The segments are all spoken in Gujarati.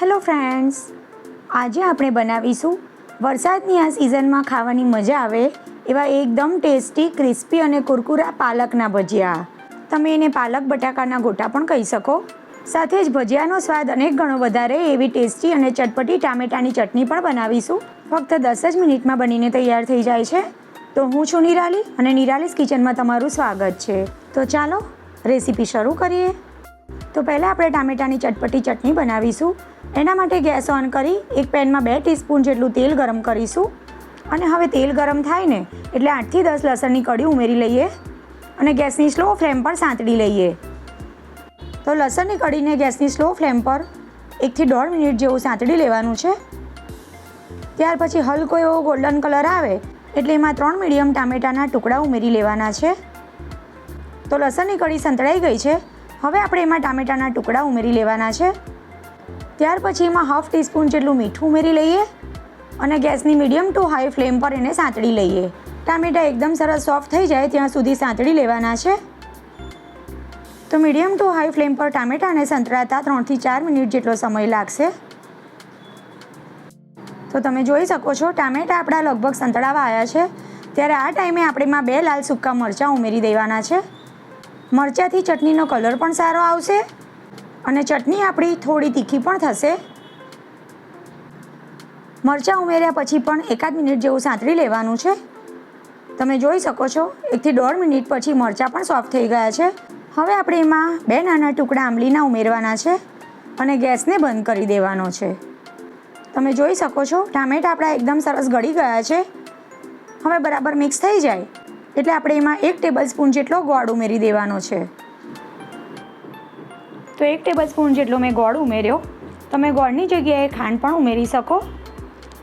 હેલો ફ્રેન્ડ્સ આજે આપણે બનાવીશું વરસાદની આ સિઝનમાં ખાવાની મજા આવે એવા એકદમ ટેસ્ટી ક્રિસ્પી અને કુરકુરા પાલકના ભજીયા. તમે એને પાલક, બટાકાના ગોટા પણ કહી શકો. સાથે જ ભજીયાનો સ્વાદ અનેક ગણો વધારે એવી ટેસ્ટી અને ચટપટી ટામેટાની ચટણી પણ બનાવીશું. ફક્ત દસ જ મિનિટમાં બનીને તૈયાર થઈ જાય છે. તો હું છું નિરાલી અને નિરાલીસ કિચનમાં તમારું સ્વાગત છે. તો ચાલો રેસીપી શરૂ કરીએ. તો પહેલાં આપણે ટામેટાની ચટપટી ચટણી બનાવીશું. એના માટે ગેસ ઓન કરી એક પેનમાં બે ટીસ્પૂન જેટલું તેલ ગરમ કરીશું. અને હવે તેલ ગરમ થાય ને એટલે આઠથી દસ લસણની કઢી ઉમેરી લઈએ અને ગેસની સ્લો ફ્લેમ પર સાંતળી લઈએ. તો લસણની કઢીને ગેસની સ્લો ફ્લેમ પર એકથી દોઢ મિનિટ જેવું સાંતળી લેવાનું છે. ત્યાર પછી હલકો એવો ગોલ્ડન કલર આવે એટલે એમાં ત્રણ મીડિયમ ટામેટાના ટુકડા ઉમેરી લેવાના છે. તો લસણની કઢી સંતળાઈ ગઈ છે. હવે આપણે એમાં ટામેટાના ટુકડા ઉમેરી લેવાના છે. ત્યાર પછી એમાં હાફ ટીસ્પૂન જેટલું મીઠું ઉમેરી લઈએ અને ગેસની મીડિયમ ટુ હાઈ ફ્લેમ પર એને સાંતળી લઈએ. ટામેટા એકદમ સરસ સોફ્ટ થઈ જાય ત્યાં સુધી સાંતળી લેવાના છે. તો મીડિયમ ટુ હાઈ ફ્લેમ પર ટામેટાને સંતળાતા ત્રણથી ચાર મિનિટ જેટલો સમય લાગશે. તો તમે જોઈ શકો છો, ટામેટા આપણા લગભગ સંતળાવા આવ્યા છે. ત્યારે આ ટાઈમે આપણે એમાં બે લાલ સૂકા મરચાં ઉમેરી દેવાના છે. મરચાંથી ચટણીનો કલર પણ સારો આવશે અને ચટણી આપણી થોડી તીખી પણ થશે. મરચાં ઉમેર્યા પછી પણ એકાદ મિનિટ જેવું સાંતળી લેવાનું છે. તમે જોઈ શકો છો, એકથી દોઢ મિનિટ પછી મરચાં પણ સોફ્ટ થઈ ગયા છે. હવે આપણે એમાં બે નાના ટુકડા આંબલીના ઉમેરવાના છે અને ગેસને બંધ કરી દેવાનો છે. તમે જોઈ શકો છો, ટામેટા આપણા એકદમ સરસ ગળી ગયા છે. હવે બરાબર મિક્સ થઈ જાય. એટલે આપણે એમાં એક ટેબલ સ્પૂન જેટલો ગોળ ઉમેરી દેવાનો છે. તો એક ટેબલ સ્પૂન જેટલો મેં ગોળ ઉમેર્યો. તમે ગોળની જગ્યાએ ખાંડ પણ ઉમેરી શકો.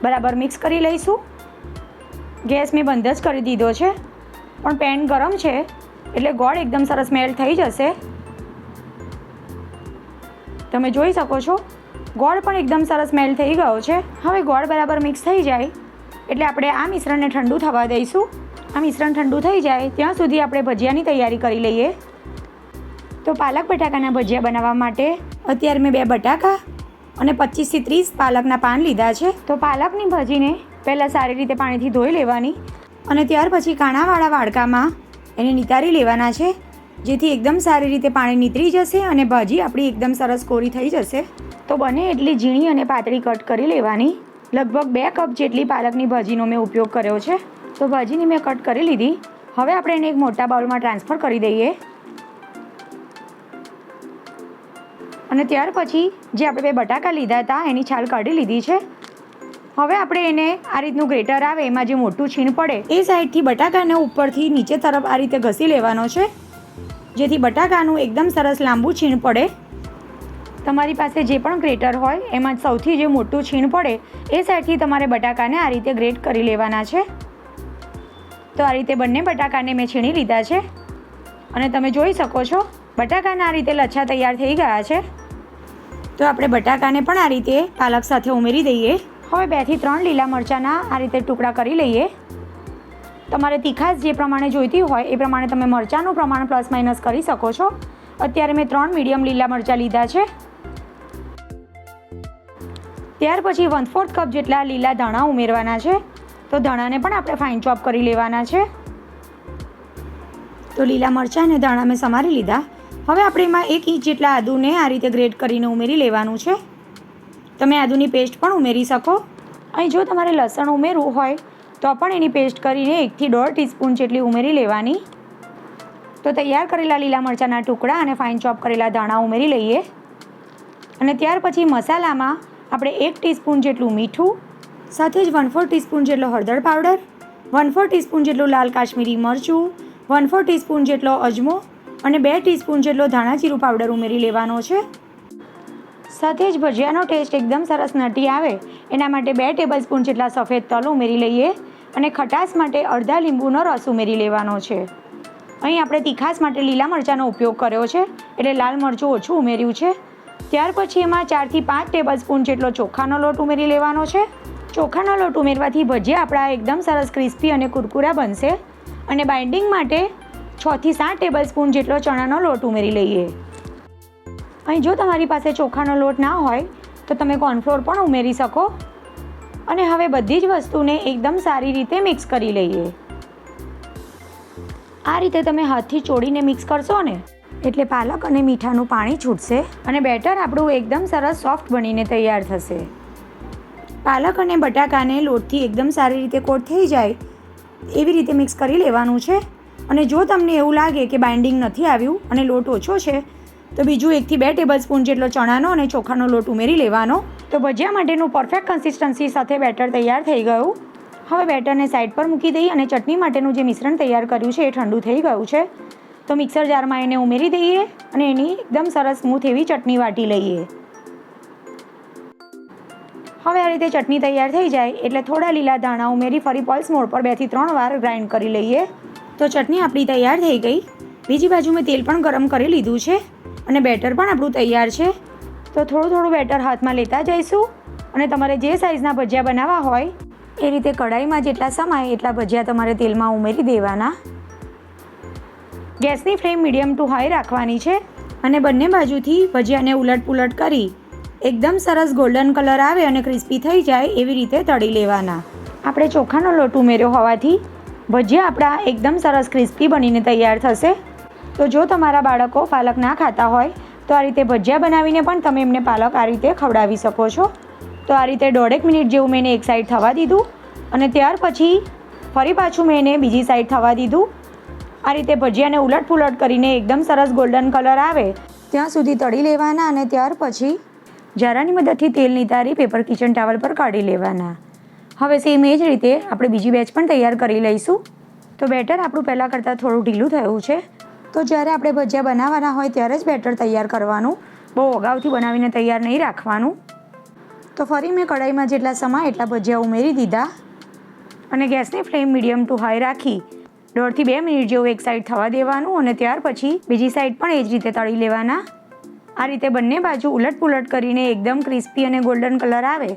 બરાબર મિક્સ કરી લઈશું. ગેસ મેં બંધ જ કરી દીધો છે. પણ પેન ગરમ છે, એટલે ગોળ એકદમ સરસ મેલ્ટ થઈ જશે. તમે જોઈ શકો છો, ગોળ પણ એકદમ સરસ મેલ્ટ થઈ ગયો છે. હવે ગોળ બરાબર મિક્સ થઈ જાય. એટલે આપણે આ મિશ્રણને ઠંડુ થવા દઈશું. આ મિશ્રણ ઠંડુ થઈ જાય, ત્યાં સુધી આપણે ભજીયાની તૈયારી કરી લઈએ. તો પાલક બટાકાના ભજીયા બનાવવા માટે અત્યારે મેં બે બટાકા અને પચીસથી ત્રીસ પાલકના પાન લીધા છે. તો પાલકની ભાજીને પહેલાં સારી રીતે પાણીથી ધોઈ લેવાની અને ત્યાર પછી કાણાવાળા વાડકામાં એને નિતારી લેવાના છે, જેથી એકદમ સારી રીતે પાણી નીતરી જશે અને ભાજી આપણી એકદમ સરસ કોરી થઈ જશે. તો બને એટલી ઝીણી અને પાતળી કટ કરી લેવાની. લગભગ બે કપ જેટલી પાલકની ભાજીનો મેં ઉપયોગ કર્યો છે. તો ભાજીની મેં કટ કરી લીધી. હવે આપણે એને એક મોટા બાઉલમાં ટ્રાન્સફર કરી દઈએ. અને ત્યાર પછી જે આપણે બે બટાકા લીધા હતા, એની છાલ કાઢી લીધી છે. હવે આપણે એને આ રીતનું ગ્રેટર આવે, એમાં જે મોટું છીણ પડે, એ સાઈડથી બટાકાને ઉપરથી નીચે તરફ આ રીતે ઘસી લેવાનો છે. જેથી બટાકાનું એકદમ સરસ લાંબુ છીણ પડે. તમારી પાસે જે પણ ગ્રેટર હોય, એમાં સૌથી જે મોટું છીણ પડે, એ સાઈડથી તમારે બટાકાને આ રીતે ગ્રેટ કરી લેવાના છે. તો આ રીતે બંને બટાકાને મેં છીણી લીધા છે. અને તમે જોઈ શકો છો, બટાકાના આ રીતે લચ્છા તૈયાર થઈ ગયા છે. તો આપણે બટાકાને પણ આ રીતે પાલક સાથે ઉમેરી દઈએ. હવે બેથી ત્રણ લીલા મરચાંના આ રીતે ટુકડા કરી લઈએ. તમારે તીખાશ જે પ્રમાણે જોઈતી હોય, એ પ્રમાણે તમે મરચાંનું પ્રમાણ પ્લસ માઇનસ કરી શકો છો. અત્યારે મેં ત્રણ મીડિયમ લીલા મરચાં લીધા છે. ત્યાર પછી વન ફોર્થ કપ જેટલા લીલા ધાણા ઉમેરવાના છે. તો ધાણાને પણ આપણે ફાઇન ચોપ કરી લેવાના છે. તો લીલા મરચાં અને ધાણા મેં સમારી લીધા. હવે આપણે એમાં એક ઇંચ જેટલા આદુને આ રીતે ગ્રેટ કરીને ઉમેરી લેવાનું છે. તમે આદુની પેસ્ટ પણ ઉમેરી શકો. અહીં જો તમારે લસણ ઉમેરવું હોય, તો પણ એની પેસ્ટ કરીને એકથી દોઢ ટીસ્પૂન જેટલી ઉમેરી લેવાની. તો તૈયાર કરેલા લીલા મરચાંના ટુકડા અને ફાઇન ચોપ કરેલા ધાણા ઉમેરી લઈએ. અને ત્યાર પછી મસાલામાં આપણે એક ટીસ્પૂન જેટલું મીઠું સાથે જ વન ફોર ટીસ્પૂન જેટલો હળદર પાવડર વન ફોર ટીસ્પૂન જેટલું લાલ કાશ્મીરી મરચું વન ફોર ટીસ્પૂન જેટલો અજમો અને બે ટીસ્પૂન જેટલો ધાણા જીરું પાવડર ઉમેરી લેવાનો છે. સાથે જ ભજીયાનો ટેસ્ટ એકદમ સરસ નટી આવે. એના માટે બે ટેબલ સ્પૂન જેટલા સફેદ તલ ઉમેરી લઈએ અને ખટાશ માટે અડધા લીંબુનો રસ ઉમેરી લેવાનો છે. અહીં આપણે તીખાસ માટે લીલા મરચાંનો ઉપયોગ કર્યો છે, એટલે લાલ મરચું ઓછું ઉમેર્યું છે. ત્યાર પછી એમાં ચારથી પાંચ ટેબલ સ્પૂન જેટલો ચોખાનો લોટ ઉમેરી લેવાનો છે. ચોખાનો લોટ ઉમેરવાથી ભજીયા આપણા એકદમ સરસ ક્રિસ્પી અને કુરકુરા બનશે. અને બાઇન્ડિંગ માટે છથી સાત ટેબલ સ્પૂન જેટલો ચણાનો લોટ ઉમેરી લઈએ. અહીં જો તમારી પાસે ચોખાનો લોટ ના હોય, તો તમે કોર્નફ્લોર પણ ઉમેરી શકો. અને હવે બધી જ વસ્તુને એકદમ સારી રીતે મિક્સ કરી લઈએ. આ રીતે તમે હાથથી ચોડીને મિક્સ કરશો ને, એટલે પાલક અને મીઠાનું પાણી છૂટશે અને બેટર આપણું એકદમ સરસ સોફ્ટ બનીને તૈયાર થશે. પાલક અને બટાકાને લોટથી એકદમ સારી રીતે કોટ થઈ જાય. એવી રીતે મિક્સ કરી લેવાનું છે. અને જો તમને એવું લાગે કે બાઇન્ડિંગ નથી આવ્યું અને લોટ ઓછો છે, તો બીજું એકથી બે ટેબલ સ્પૂન જેટલો ચણાનો અને ચોખાનો લોટ ઉમેરી લેવાનો. તો ભજીયા માટેનું પરફેક્ટ કન્સિસ્ટન્સી સાથે બેટર તૈયાર થઈ ગયું. હવે બેટરને સાઈડ પર મૂકી દઈએ અને ચટણી માટેનું જે મિશ્રણ તૈયાર કર્યું છે એ ઠંડુ થઈ ગયું છે. તો મિક્સર જારમાં એને ઉમેરી દઈએ અને એની એકદમ સરસ સ્મૂથ એવી ચટણી વાટી લઈએ. હવે આ રીતે ચટણી તૈયાર થઈ જાય એટલે થોડા લીલા ધાણા ઉમેરી ફરી પલ્સ મોડ પર બેથી ત્રણ વાર ગ્રાઇન્ડ કરી લઈએ. તો ચટણી આપણી તૈયાર થઈ ગઈ. બીજી બાજુ મેં તેલ પણ ગરમ કરી લીધું છે અને બેટર પણ આપણું તૈયાર છે. તો થોડું થોડું બેટર હાથમાં લેતા જઈશું અને તમારે જે સાઇઝના ભજીયા બનાવવા હોય એ રીતે કઢાઈમાં જેટલા સમાય એટલા ભજીયા તમારે તેલમાં ઉમેરી દેવાના. ગેસની ફ્લેમ મીડિયમ ટુ હાઈ રાખવાની છે અને બંને બાજુથી ભજીયાને ઉલટ પુલટ કરી એકદમ સરસ ગોલ્ડન કલર આવે અને ક્રિસ્પી થઈ જાય એવી રીતે તળી લેવાના. આપણે ચોખાનો લોટ ઉમેર્યો હોવાથી ભજીયા આપણા એકદમ સરસ ક્રિસ્પી બનીને તૈયાર થશે. તો જો તમારા બાળકો પાલક ના ખાતા હોય, તો આ રીતે ભજીયા બનાવીને પણ તમે એમને પાલક આ રીતે ખવડાવી શકો છો. તો આ રીતે દોઢેક મિનિટ જેવું મેં એને એક સાઈડ થવા દીધું અને ત્યાર પછી ફરી પાછું મેં એને બીજી સાઈડ થવા દીધું. આ રીતે ભજીયાને ઉલટ પુલટ કરીને એકદમ સરસ ગોલ્ડન કલર આવે. ત્યાં સુધી તળી લેવાના અને ત્યાર પછી જરાની મદદથી તેલની તારી પેપર કિચન ટાવલ પર કાઢી લેવાના. હવે સેમ એ જ રીતે આપણે બીજી બેચ પણ તૈયાર કરી લઈશું. તો બેટર આપણું પહેલાં કરતાં થોડું ઢીલું થયું છે. તો જ્યારે આપણે ભજીયા બનાવવાના હોય ત્યારે જ બેટર તૈયાર કરવાનું. બહુ અગાઉથી બનાવીને તૈયાર નહીં રાખવાનું. તો ફરી મેં કઢાઈમાં જેટલા સમા એટલા ભજીયા ઉમેરી દીધા. અને ગેસની ફ્લેમ મીડિયમ ટુ હાઈ રાખી. દોઢથી બે મિનિટ જેવું એક સાઈડ થવા દેવાનું અને ત્યાર પછી બીજી સાઈડ પણ એ જ રીતે તળી લેવાના. આ રીતે બંને બાજુ ઉલટપુલટ કરીને એકદમ ક્રિસ્પી અને ગોલ્ડન કલર આવે,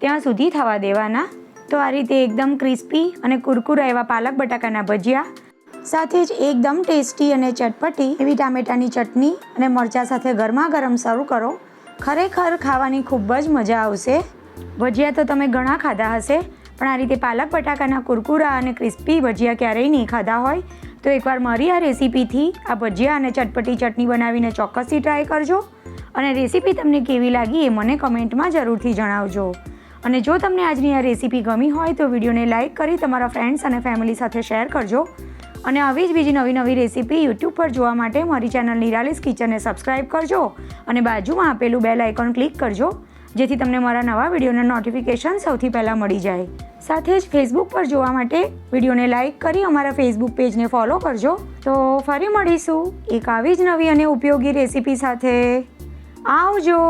ત્યાં સુધી થવા દેવાના. તો આ રીતે એકદમ ક્રિસ્પી અને કુરકુરા એવા પાલક બટાકાના ભજીયા, સાથે જ એકદમ ટેસ્ટી અને ચટપટી એવી ટામેટાની ચટણી અને મરચાં સાથે ગરમા ગરમ સર્વ કરો. ખરેખર ખાવાની ખૂબ જ મજા આવશે. ભજીયા તો તમે ઘણા ખાધા હશે, પણ આ રીતે પાલક બટાકાના કુરકુરા અને ક્રિસ્પી ભજીયા ક્યારેય નહીં ખાધા હોય. તો એકવાર મારી આ રેસીપીથી આ ભજીયા અને ચટપટી ચટણી બનાવીને ચોક્કસથી ટ્રાય કરજો અને રેસીપી તમને કેવી લાગી એ મને કમેન્ટમાં જરૂરથી જણાવજો. અને જો તમને આજની આ રેસીપી ગમી હોય તો વિડીયોને લાઇક કરી તમારા ફ્રેન્ડ્સ અને ફેમિલી સાથે શેર કરજો. અને આવી જ બીજી નવી નવી રેસીપી યુટ્યુબ પર જોવા માટે મારી ચેનલ નિરાલિસ કિચનને સબસ્ક્રાઇબ કરજો અને બાજુમાં આપેલું બેલ આઇકોન ક્લિક કરજો. જેથી તમને મારા નવા વિડીયોના નોટિફિકેશન સૌથી પહેલાં મળી જાય. સાથે જ ફેસબુક પર જોવા માટે વિડીયોને લાઇક કરી અમારા ફેસબુક પેજને ફોલો કરજો. તો ફરી મળીશું એક આવી જ નવી અને ઉપયોગી રેસીપી સાથે. આવજો!